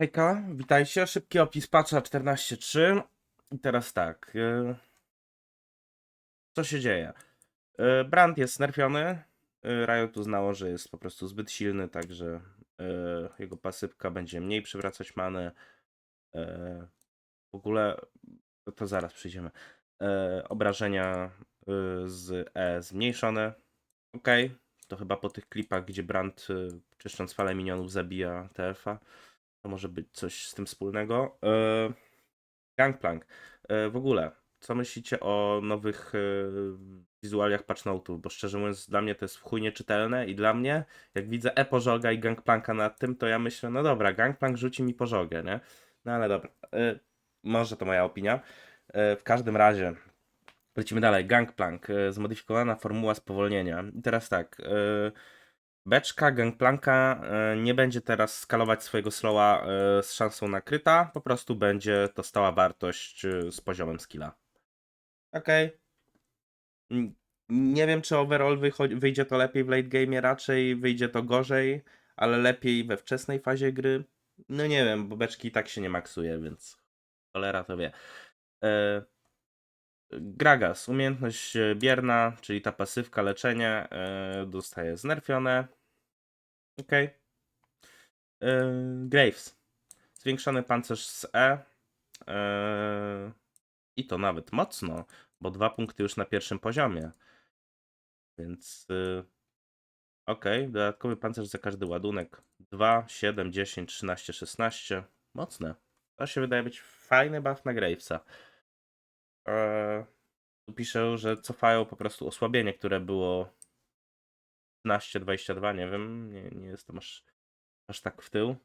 Hejka, witajcie. Szybki opis patcha 14.3. I teraz tak. e, Co się dzieje? E, Brand jest nerfiony. e, Riot uznało, że jest po prostu zbyt silny, także jego pasywka będzie mniej przywracać many. W ogóle to- zaraz przyjdziemy. Obrażenia z E zmniejszone. Ok, to chyba po tych klipach, gdzie Brand czyszcząc falę minionów zabija TF-a. To może być coś z tym wspólnego. E, Gangplank. E, w ogóle, co myślicie o nowych e, wizualiach patchnotów? Bo szczerze mówiąc, dla mnie to jest chuj nieczytelne i dla mnie, jak widzę e-pożoga i Gangplanka nad tym, to ja myślę, no dobra, Gangplank rzuci mi pożogę, nie? No ale dobra. Może to moja opinia. W każdym razie, lecimy dalej. Gangplank. Zmodyfikowana formuła spowolnienia. I teraz tak. E, Beczka, Gangplanka e, nie będzie teraz skalować swojego slowa e, z szansą na kryta, po prostu będzie to stała wartość e, z poziomem skilla. Okej. Mm, Nie wiem, czy overall wyjdzie to lepiej w late game, raczej wyjdzie to gorzej, ale lepiej we wczesnej fazie gry. No nie wiem, bo beczki i tak się nie maksuje, więc cholera to wie. E, Gragas, umiejętność e, bierna, czyli ta pasywka leczenie, e, dostaje znerfione. Okej. E, Graves. Zwiększony pancerz z E. I to nawet mocno, bo dwa punkty już na pierwszym poziomie. Więc. Okej, dodatkowy pancerz za każdy ładunek. 2, 7, 10, 13, 16. Mocne. To się wydaje być fajny buff na Gravesa. Tu piszę, że cofają po prostu osłabienie, które było 13-22, nie wiem, nie, nie jestem aż, aż tak w tył.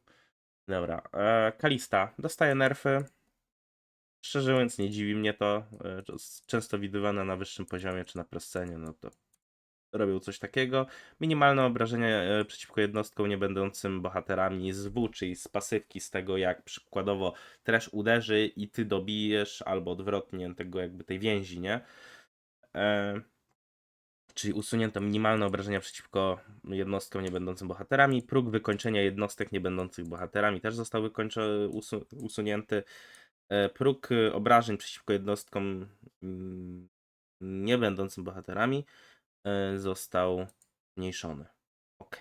Dobra, eee, Kalista dostaje nerfy. Szczerze mówiąc, nie dziwi mnie to. Jest często widywane na wyższym poziomie czy na prescenie, no to robią coś takiego. Minimalne obrażenia e, przeciwko jednostkom nie będącym bohaterami z W, czyli z pasywki, z tego jak przykładowo trash uderzy i ty dobijesz, albo odwrotnie tego jakby tej więzi, nie? E, czyli usunięto minimalne obrażenia przeciwko jednostkom nie będącym bohaterami. Próg wykończenia jednostek nie będących bohaterami też został wykończony, usu, usunięty. E, próg e, obrażeń przeciwko jednostkom mm, nie będącym bohaterami został zmniejszony. Ok.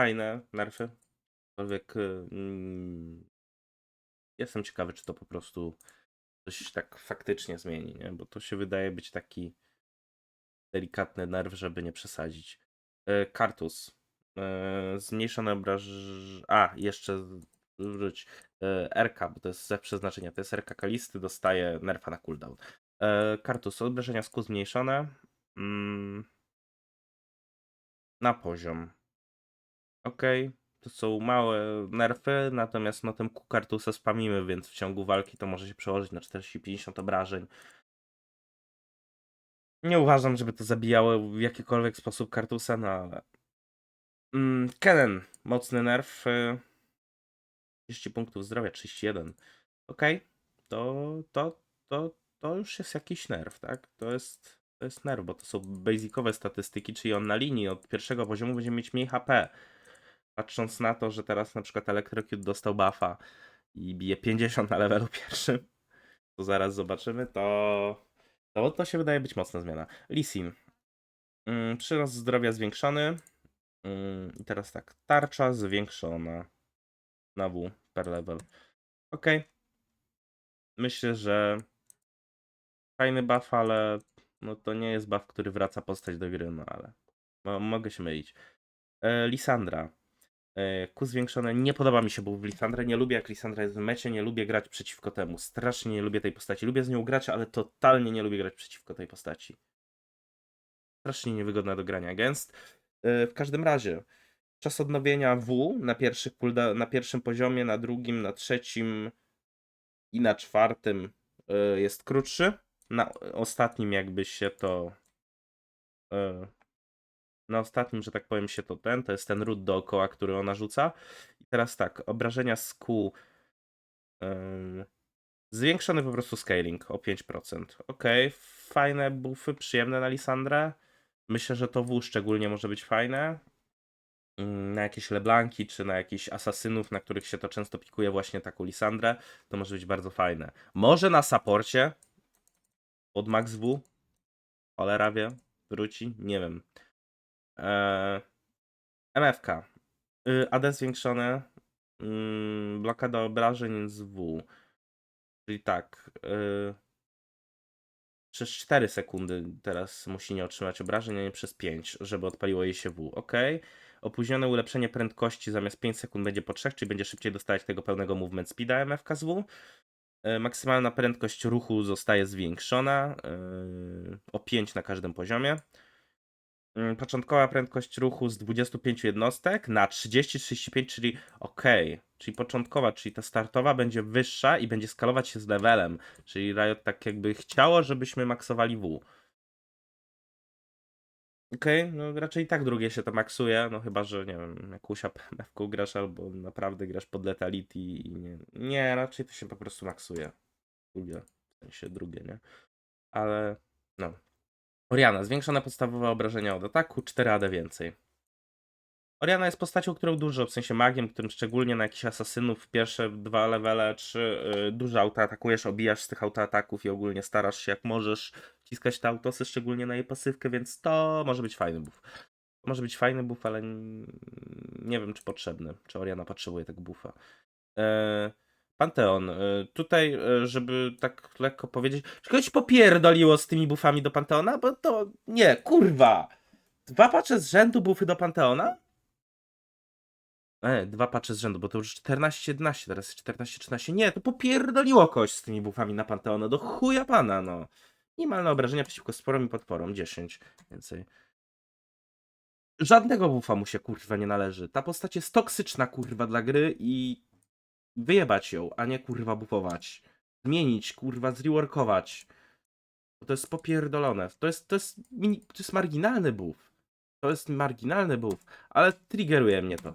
Fajne nerfy. Aczkolwiek mm, jestem ciekawy, czy to po prostu coś tak faktycznie zmieni, nie? Bo to się wydaje być taki delikatny nerw, żeby nie przesadzić. E, Kartus. E, Zmniejszone obraż... A, jeszcze. E, RK, bo to jest ze przeznaczenia. To jest RK Kalisty, dostaje nerfa na cooldown. E, Kartus. Obrażenia skół zmniejszone. Mm, na poziom. Ok. To są małe nerfy, natomiast no tym Kartusa spamimy, więc w ciągu walki to może się przełożyć na 40-50 obrażeń. Nie uważam, żeby to zabijało w jakikolwiek sposób Kartusa, no ale... Mm, Kenen, mocny nerf. y, 30 punktów zdrowia, 31. Ok, to, to, to, to już jest jakiś nerf, tak? To jest, to jest nerf, bo to są basicowe statystyki, czyli on na linii od pierwszego poziomu będzie mieć mniej HP. Patrząc na to, że teraz na przykład Electrocute dostał buffa i bije 50 na levelu pierwszym, to zaraz zobaczymy, to, to, to się wydaje być mocna zmiana. Lisin. Mm, przyrost zdrowia zwiększony. Mm, I teraz tak, tarcza zwiększona na W per level. Ok. Myślę, że fajny buff, ale no to nie jest buff, który wraca postać do gry, no ale mo- mogę się mylić. E, Lisandra. E, zwiększone. Nie podoba mi się buff w Lisandrę. Nie lubię jak Lisandra jest w mecie. Nie lubię grać przeciwko temu. Strasznie nie lubię tej postaci. Lubię z nią grać, ale totalnie nie lubię grać przeciwko tej postaci. Strasznie niewygodna do grania against. E, W każdym razie, czas odnowienia W na, pierwszych coolda- na pierwszym poziomie, na drugim, na trzecim i na czwartym e, jest krótszy. Na ostatnim jakby się to e, na ostatnim, że tak powiem, się to ten, to jest ten ród dookoła, który ona rzuca. I teraz tak, obrażenia z Q ym, zwiększony po prostu scaling o 5%. Ok, fajne buffy, przyjemne na Lisandrę. Myślę, że to W szczególnie może być fajne. mm, na jakieś Leblanki, czy na jakichś asasynów, na których się to często pikuje właśnie taką Lisandrę, to może być bardzo fajne. Może na saporcie od Max W, cholera wie, wróci, nie wiem. Eee, MFK, y, AD zwiększone, mm, blokada obrażeń z W, czyli tak, y, przez 4 sekundy teraz musi nie otrzymać obrażeń, a nie przez 5, żeby odpaliło jej się W. OK. Opóźnione ulepszenie prędkości zamiast 5 sekund będzie po 3, czyli będzie szybciej dostawać tego pełnego movement speeda MFK z W. E, Maksymalna prędkość ruchu zostaje zwiększona e, o 5 na każdym poziomie. Mm, Początkowa prędkość ruchu z 25 jednostek na 30-35, czyli ok. Czyli początkowa, czyli ta startowa będzie wyższa i będzie skalować się z levelem. Czyli Riot tak jakby chciało, żebyśmy maksowali W. Okej, no raczej i tak drugie się to maksuje, no chyba, że nie wiem, jakąś apmf grasz albo naprawdę grasz pod Letality i nie, nie, raczej to się po prostu maksuje. Drugie, w sensie drugie, nie? Ale, no. Oriana, zwiększone podstawowe obrażenia od ataku, 4 AD więcej. Oriana jest postacią, którą dużo, w sensie magiem, którym szczególnie na jakichś asasynów pierwsze dwa levele, czy yy, dużo auto atakujesz, obijasz z tych autoataków i ogólnie starasz się jak możesz wciskać te autosy, szczególnie na jej pasywkę, więc to może być fajny buff. Może być fajny buff, ale nie wiem czy potrzebny, czy Oriana potrzebuje tego buffa. E, Panteon. e, Tutaj, e, żeby tak lekko powiedzieć, czy kogoś popierdoliło z tymi buffami do Panteona? Bo to nie, kurwa! Dwa pacze z rzędu buffy do Panteona? E, dwa pacze z rzędu, bo to już 14-11, teraz jest 14-13. Nie, to popierdoliło kogoś z tymi buffami na Panteona. Do chuja pana, no. Minimalne obrażenia przeciwko sporom i potworom, 10 więcej. Żadnego buffa mu się kurwa nie należy. Ta postać jest toksyczna kurwa dla gry i wyjebać ją, a nie kurwa bufować. Zmienić, kurwa, zreworkować. To jest popierdolone. To jest, to jest, to jest marginalny buff. To jest marginalny buff, ale triggeruje mnie to.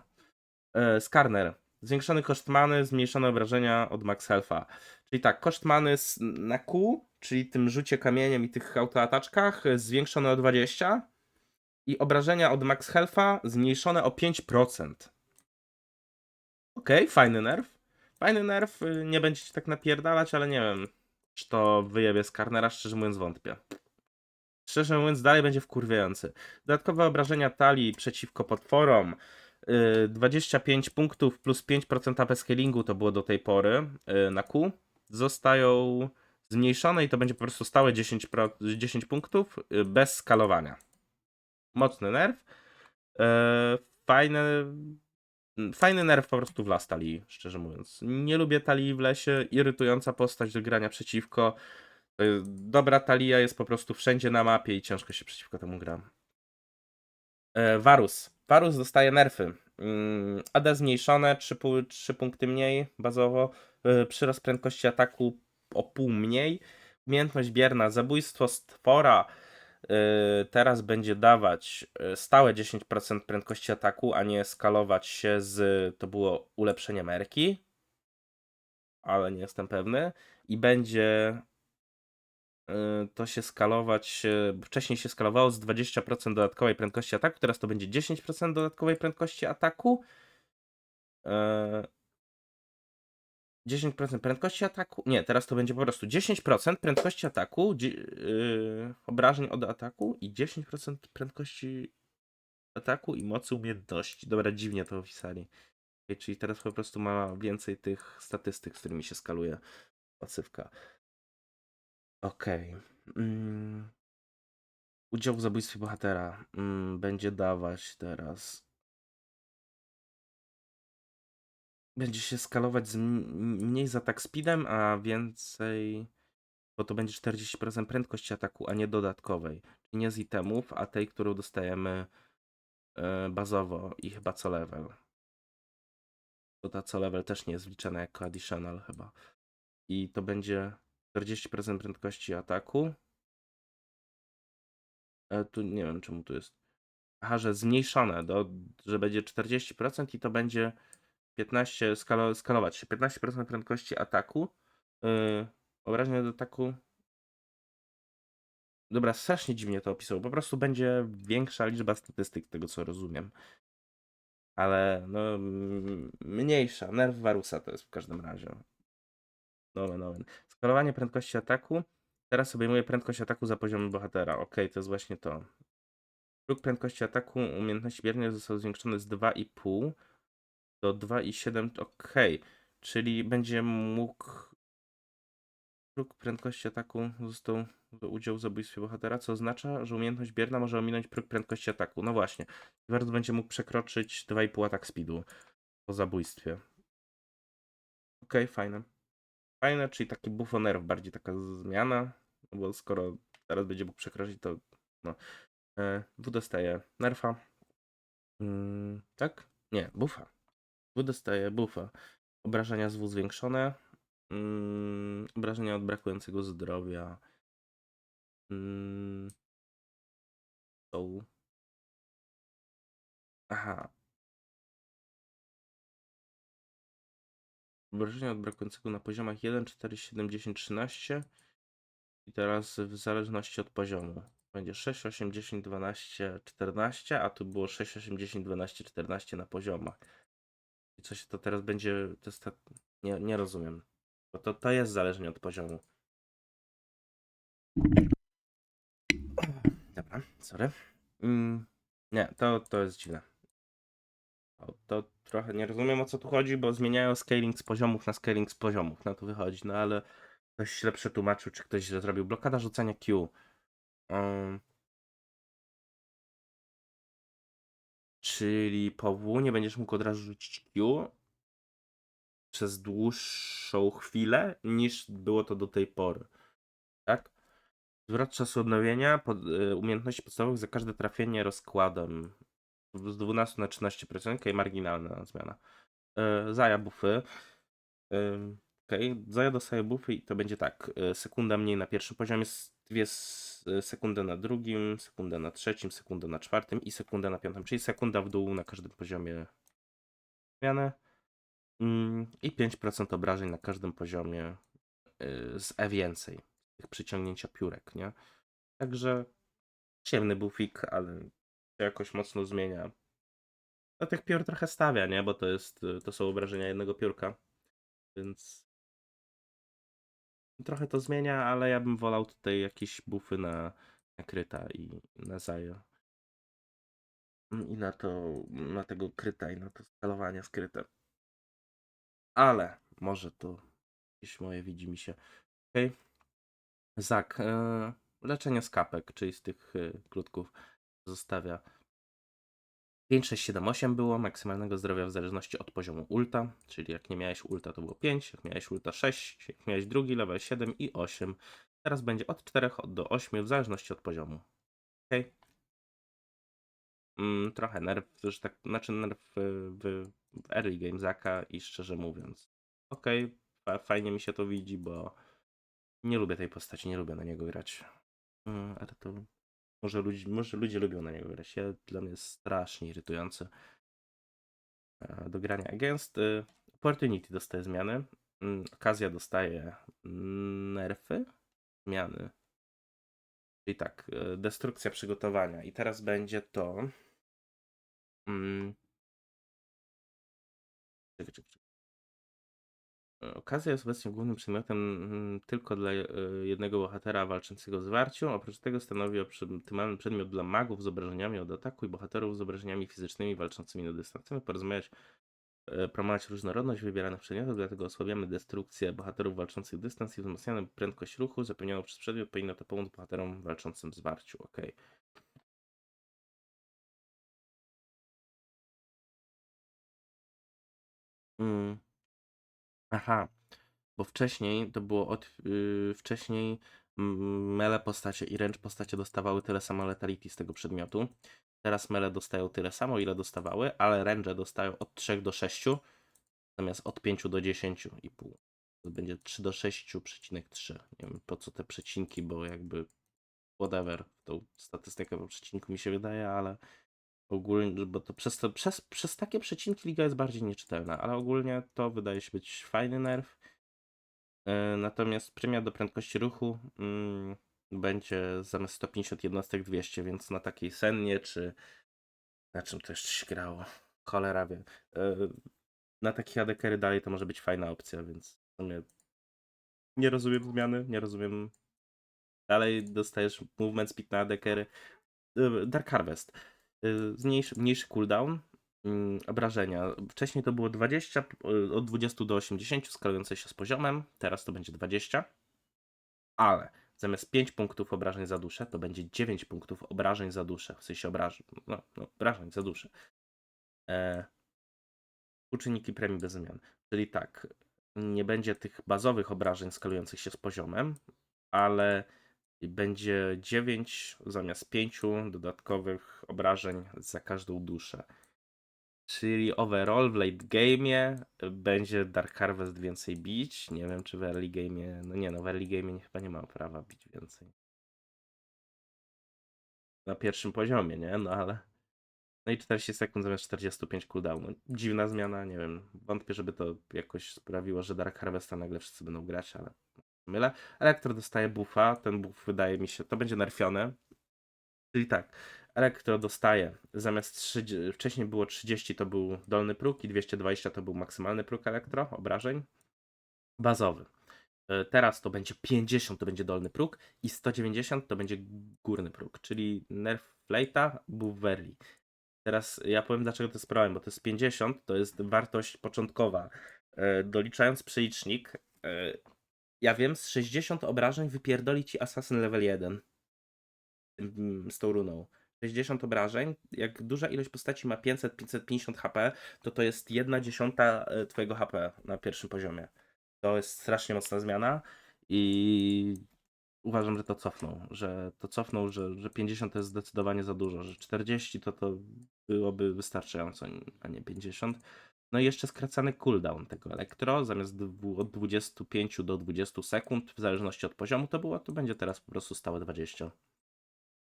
E, Skarner. Zwiększony koszt many, zmniejszone obrażenia od max health'a. Czyli tak, koszt many na Q, czyli tym rzucie kamieniem i tych autoataczkach, zwiększone o 20 i obrażenia od max health'a zmniejszone o 5%. Okej, fajny nerw. Fajny nerw, y, nie będzie ci tak napierdalać, ale nie wiem, czy to wyjebie Skarnera, szczerze mówiąc wątpię. Szczerze mówiąc, dalej będzie wkurwiający. Dodatkowe obrażenia talii przeciwko potworom. Y, 25 punktów plus 5% AP scalingu to było do tej pory y, na Q. Zostają zmniejszone i to będzie po prostu stałe 10, pro, 10 punktów y, bez skalowania. Mocny nerw. Fajne, fajny nerw po prostu w las talii, szczerze mówiąc. Nie lubię talii w lesie, irytująca postać do grania przeciwko. Dobra talia jest po prostu wszędzie na mapie i ciężko się przeciwko temu gra. Varus. Varus dostaje nerfy. Mm, AD zmniejszone, 3, 3 punkty mniej bazowo. E, Przyrost prędkości ataku o pół mniej. Umiejętność bierna. Zabójstwo stwora e, teraz będzie dawać e, stałe 10% prędkości ataku, a nie skalować się z. To było ulepszenie merki. Ale nie jestem pewny. I będzie y, to się skalować. y, Wcześniej się skalowało z 20% dodatkowej prędkości ataku, teraz to będzie 10% dodatkowej prędkości ataku. E, 10% prędkości ataku. Nie, teraz to będzie po prostu 10% prędkości ataku, yy, obrażeń od ataku i 10% prędkości ataku i mocy umiejętności. Dobra, dziwnie to opisali. Czyli teraz po prostu ma więcej tych statystyk, z którymi się skaluje pasywka. Okej. Mm. Udział w zabójstwie bohatera mm, będzie dawać teraz. Będzie się skalować z mniej z atak speedem, a więcej. Bo to będzie 40% prędkości ataku, a nie dodatkowej. Czyli nie z itemów, a tej, którą dostajemy e, bazowo i chyba co level. Bo ta co level też nie jest wliczana jako additional chyba. I to będzie 40% prędkości ataku. E, tu nie wiem czemu tu jest. Aha, że zmniejszone, do, że będzie 40% i to będzie 15, skalo, skalować się. 15% prędkości ataku. Yy, obrażenia do ataku. Dobra, strasznie dziwnie to opisał. Po prostu będzie większa liczba statystyk, tego co rozumiem. Ale no mniejsza. Nerw Varusa to jest w każdym razie. Nomen, nomen. Skalowanie prędkości ataku. Teraz obejmuje prędkość ataku za poziomem bohatera. Ok, to jest właśnie to. Próg prędkości ataku umiejętności biernia został zwiększony z 2,5 do 2,7. Ok, czyli będzie mógł. Próg prędkości ataku został do udziału w zabójstwie bohatera, co oznacza, że umiejętność bierna może ominąć próg prędkości ataku. No właśnie. Ward będzie mógł przekroczyć 2,5 atak speedu po zabójstwie. Ok, fajne. Fajne, czyli taki buff on nerf, bardziej taka zmiana, no bo skoro teraz będzie mógł przekroczyć, to no. E, W dostaje nerfa. Mm, tak? Nie, buffa. W dostaje buffa. Obrażenia z W zwiększone. Mm, obrażenia od brakującego zdrowia. Mm, są. Aha. Obrażenia od brakującego na poziomach 1, 4, 7, 10, 13. I teraz w zależności od poziomu. Będzie 6, 8, 10, 12, 14, a tu było 6, 8, 10, 12, 14 na poziomach. I co się to teraz będzie. To jest tak. Nie, nie rozumiem. Bo to, to jest zależnie od poziomu. Dobra, sorry. Mm, nie, to, to jest dziwne. To, trochę nie rozumiem o co tu chodzi, bo zmieniają scaling z poziomów na scaling z poziomów. Na to wychodzi, no ale ktoś źle przetłumaczył, czy ktoś źle zrobił. Blokada rzucania Q. Um, czyli po W nie będziesz mógł od razu rzucić Q przez dłuższą chwilę niż było to do tej pory. Tak? Zwrot czasu odnowienia pod, y, umiejętności podstawowych za każde trafienie rozkładem. Z 12 na 13%, okej, marginalna zmiana. Y, Zaja buffy. Ym, Okej, Zaja dostaje i to będzie tak. y, Sekunda mniej na pierwszym poziomie, dwie sekundy na drugim, sekundę na trzecim, sekundę na czwartym i sekundę na piątym, czyli sekunda w dół na każdym poziomie zmiany. Mm, I 5% obrażeń na każdym poziomie z E więcej. Tych przyciągnięcia piórek, nie? Także ciemny buffik, ale się jakoś mocno zmienia. No tych piór trochę stawia, nie? Bo to jest, y, to są obrażenia jednego piórka. Więc trochę to zmienia, ale ja bym wolał tutaj jakieś buffy na, na kryta i na zaję. Mm, I na to, na tego kryta i na to skalowanie skryte. Ale może to jakieś moje widzi mi się. Okej. Zak. E, leczenie skapek, czyli z tych e, krótków zostawia 5, 6, 7, 8 było maksymalnego zdrowia w zależności od poziomu ulta, czyli jak nie miałeś ulta to było 5, jak miałeś ulta 6, jak miałeś drugi level 7 i 8. Teraz będzie od 4 do 8 w zależności od poziomu. Ok. Mm, trochę nerw, że tak, znaczy nerw w, w, w early game Zaka i szczerze mówiąc. Ok, fajnie mi się to widzi, bo nie lubię tej postaci, nie lubię na niego grać. Mm, ale to może, ludzi, może ludzie lubią na niego grać. Ja, dla mnie jest strasznie irytujący e, do grania against. Y, Opportunity dostaje zmiany. Mm, Okazja dostaje mm, nerfy. Zmiany. Czyli tak, y, destrukcja przygotowania. I teraz będzie to. Mm, czekaj, czekaj, Okazja jest obecnie głównym przedmiotem mm, tylko dla e, jednego bohatera walczącego z warcią. Oprócz tego stanowi optymalny przedmiot dla magów z obrażeniami od ataku i bohaterów z obrażeniami fizycznymi walczącymi na dystans. Chcemy porozmawiać, e, promować różnorodność wybieranych przedmiotów, dlatego osłabiamy destrukcję bohaterów walczących dystans i wzmacniamy prędkość ruchu zapewnianą przez przedmiot. Powinno to pomóc bohaterom walczącym z warciu. Ok. Mm. Aha, bo wcześniej to było od. Yy, wcześniej mele postacie i ręcz postacie dostawały tyle samo letality z tego przedmiotu. Teraz mele dostają tyle samo, ile dostawały, ale ręcze dostają od 3 do 6, zamiast od 5 do 10,5. To będzie 3 do 6,3. Nie wiem po co te przecinki, bo jakby whatever, tą statystykę po przecinku mi się wydaje, ale ogólnie, bo to przez, to, przez, przez takie przecinki liga jest bardziej nieczytelna, ale ogólnie to wydaje się być fajny nerw. E, Natomiast premia do prędkości ruchu mm, będzie zamiast 150 jednostek 200, więc na takiej sennie czy na czym to jeszcze się grało? cholera wie. E, Na takie adekery dalej to może być fajna opcja, więc w sumie nie rozumiem zmiany, nie rozumiem. Dalej dostajesz movement speed na adekery. E, Dark Harvest. E, Zmniejszy, mniejszy cooldown mm, obrażenia. Wcześniej to było 20, e, od 20 do 80 skalujące się z poziomem, teraz to będzie 20. Ale zamiast 5 punktów obrażeń za duszę, to będzie 9 punktów obrażeń za duszę. W sensie obrażeń, no, no obrażeń za duszę. E, uczynniki premii bez zmian. Czyli tak, nie będzie tych bazowych obrażeń skalujących się z poziomem, ale będzie 9 zamiast 5 dodatkowych obrażeń za każdą duszę. Czyli overall w late game'ie będzie Dark Harvest więcej bić. Nie wiem, czy w early game'ie. No nie, no w early game'ie chyba nie ma prawa bić więcej. Na pierwszym poziomie, nie? No ale. No i 40 sekund zamiast 45 cooldownu. Dziwna zmiana, nie wiem. Wątpię, żeby to jakoś sprawiło, że Dark Harvesta nagle wszyscy będą grać, ale mylę. Elektro dostaje buffa. Ten buff wydaje mi się, to będzie nerfione. Czyli tak, Elektro dostaje zamiast 30, wcześniej było 30 to był dolny próg i 220 to był maksymalny próg Elektro obrażeń. Bazowy. E, Teraz to będzie 50 to będzie dolny próg i 190 to będzie górny próg, czyli nerf Flate'a, buff Verli. Teraz ja powiem dlaczego to jest problem, bo to jest 50, to jest wartość początkowa. E, Doliczając przelicznik, e, ja wiem, z 60 obrażeń wypierdoli ci Assassin level 1 tym- z tą runą. 60 obrażeń, jak duża ilość postaci ma 500-550 HP, to to jest 1 dziesiąta e, twojego HP na pierwszym poziomie. To jest strasznie mocna zmiana i uważam, że to cofną, że to cofną, że, że 50 to jest zdecydowanie za dużo, że 40 to to byłoby wystarczająco, a nie 50. No i jeszcze skracany cooldown tego elektro, zamiast od 25 do 20 sekund, w zależności od poziomu to było, to będzie teraz po prostu stałe 20.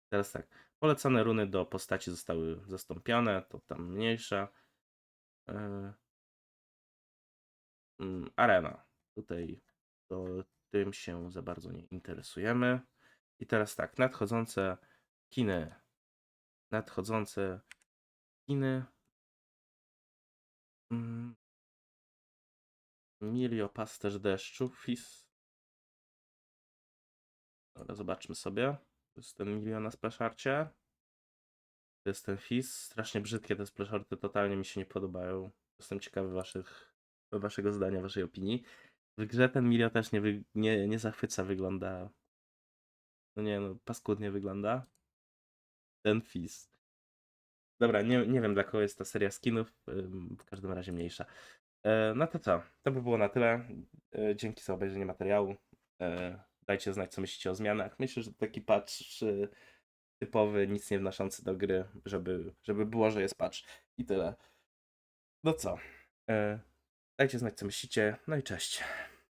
Teraz tak, polecane runy do postaci zostały zastąpione, to tam mniejsza. Yy. Arena. Tutaj to tym się za bardzo nie interesujemy. I teraz tak, nadchodzące kiny. Nadchodzące kiny. Mm. Milio pasterz deszczu. Fis. Dobra, zobaczmy sobie. To jest ten milion na splasharcie. To jest ten Fizz. Strasznie brzydkie te splasharty, totalnie mi się nie podobają. Jestem ciekawy waszych, waszego zdania, waszej opinii. W grze ten Milio też nie, wy, nie, nie zachwyca, wygląda... No nie no, paskudnie wygląda. Ten Fizz. Dobra, nie, nie wiem dla kogo jest ta seria skinów, w każdym razie mniejsza. E, no to co, to by było na tyle. E, dzięki za obejrzenie materiału. E, dajcie znać, co myślicie o zmianach. Myślę, że taki patch y, typowy, nic nie wnoszący do gry, żeby, żeby było, że jest patch. I tyle. No co? Dajcie znać, co myślicie. No i cześć.